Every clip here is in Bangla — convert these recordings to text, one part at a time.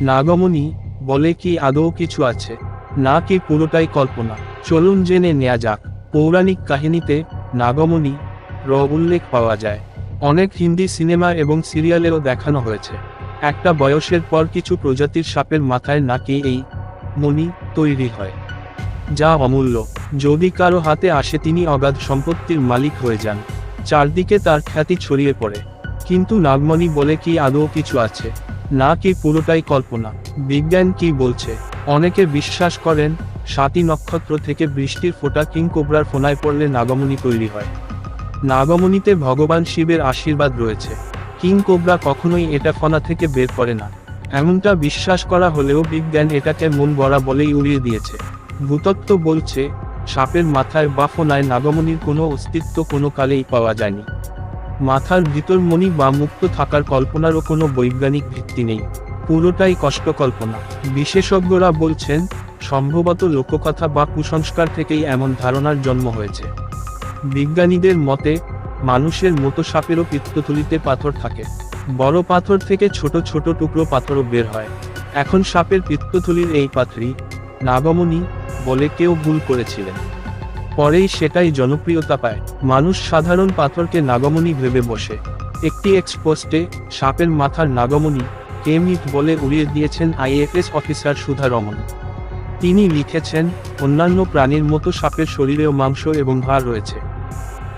নাগমণি বলে কি আদৌ কিছু আছে? না কি পুরোটাই কল্পনা? চলুন জেনে নেওয়া যাক। পৌরাণিক কাহিনীতে নাগমণি র উল্লেখ পাওয়া যায়। অনেক হিন্দি সিনেমা এবং সিরিয়ালেও দেখানো হয়েছে। একটা বয়সের পর কিছু প্রজাতির সাপের মাথায় নাকি এই মণি তৈরি হয়। যা অমূল্য। যদি কারও হাতে আসে তিনি অগাধ সম্পত্তির মালিক হয়ে যান। চারদিকে তার খ্যাতি ছড়িয়ে পড়ে। কিন্তু নাগমণি বলে কি আদৌ কিছু আছে? না কি পুরোটাই কল্পনা। বিজ্ঞান কি বলছে? অনেকে বিশ্বাস করেন, সাতই নক্ষত্র থেকে বৃষ্টির ফোঁটা কিং কোবরার ফোনায় পড়লে নাগমণি তৈরি হয়। নাগমণিতে ভগবান শিবের আশীর্বাদ রয়েছে। কিং কোবরা কখনোই এটা ফনা থেকে বের করে না। এমনটা বিশ্বাস করা হলেও বিজ্ঞান এটাকে মন গড়া বলেই উড়িয়ে দিয়েছে। ভূতত্ত্ব বলছে, সাপের মাথায় বা ফোনায় নাগমণির কোনো অস্তিত্ব কোনো কালেই পাওয়া যায়নি। মাথার ভিতর মণি বা মুক্ত থাকার কল্পনারও কোনো বৈজ্ঞানিক ভিত্তি নেই। পুরোটাই কষ্টকল্পনা। বিশেষজ্ঞরা বলছেন, সম্ভবত লোককথা বা কুসংস্কার থেকেই এমন ধারণার জন্ম হয়েছে। বিজ্ঞানীদের মতে, মানুষের মতো সাপেরও পিত্তথলিতে পাথর থাকে। বড় পাথর থেকে ছোট ছোট টুকরো পাথরও বের হয়। এখন সাপের পিত্তথলির এই পাথরই নাগমণি বলে কেউ ভুল করেছিলেন। পরেই সেটাই জনপ্রিয়তা পায়। মানুষ সাধারণ পাথরকে নাগমণি ভেবে বসে। একটি এক্সপোস্টে, সাপের মাথার নাগমণি কেমিট বলে উড়িয়ে দিয়েছেন আইএফএস অফিসার সুধা রমন তিনি লিখেছেন, অন্যান্য প্রাণীর মতো সাপের শরীরেও মাংস এবং হাড় রয়েছে।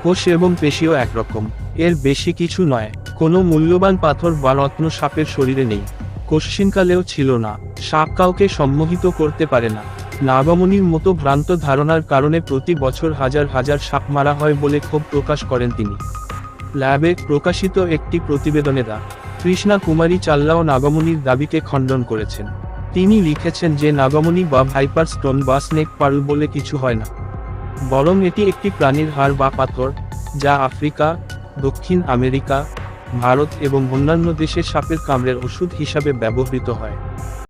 কোষ এবং পেশিও একরকম। এর বেশি কিছু নয়। কোনো মূল্যবান পাথর বা রত্ন সাপের শরীরে নেই। কোশ্চিনকালেও ছিল না। সাপ কাউকে সম্মোহিত করতে পারে না। নাগমণির মতো ভ্রান্ত ধারণার কারণে প্রতি বছর হাজার হাজার সাপ মারা হয় বলে ক্ষোভ প্রকাশ করেন তিনি। ল্যাবে প্রকাশিত একটি প্রতিবেদনে দা, কৃষ্ণা কুমারী চাল্লাও নাগমণির দাবিকে খণ্ডন করেছেন। তিনি লিখেছেন যে নাগমণি বা ভাইপার স্টোন বা স্নেক পার্ল বলে কিছু হয় না। বরং এটি একটি প্রাণীর হাড় বা পাথর, যা আফ্রিকা, দক্ষিণ আমেরিকা, ভারত এবং অন্যান্য দেশের সাপের কামড়ের ওষুধ হিসাবে ব্যবহৃত হয়।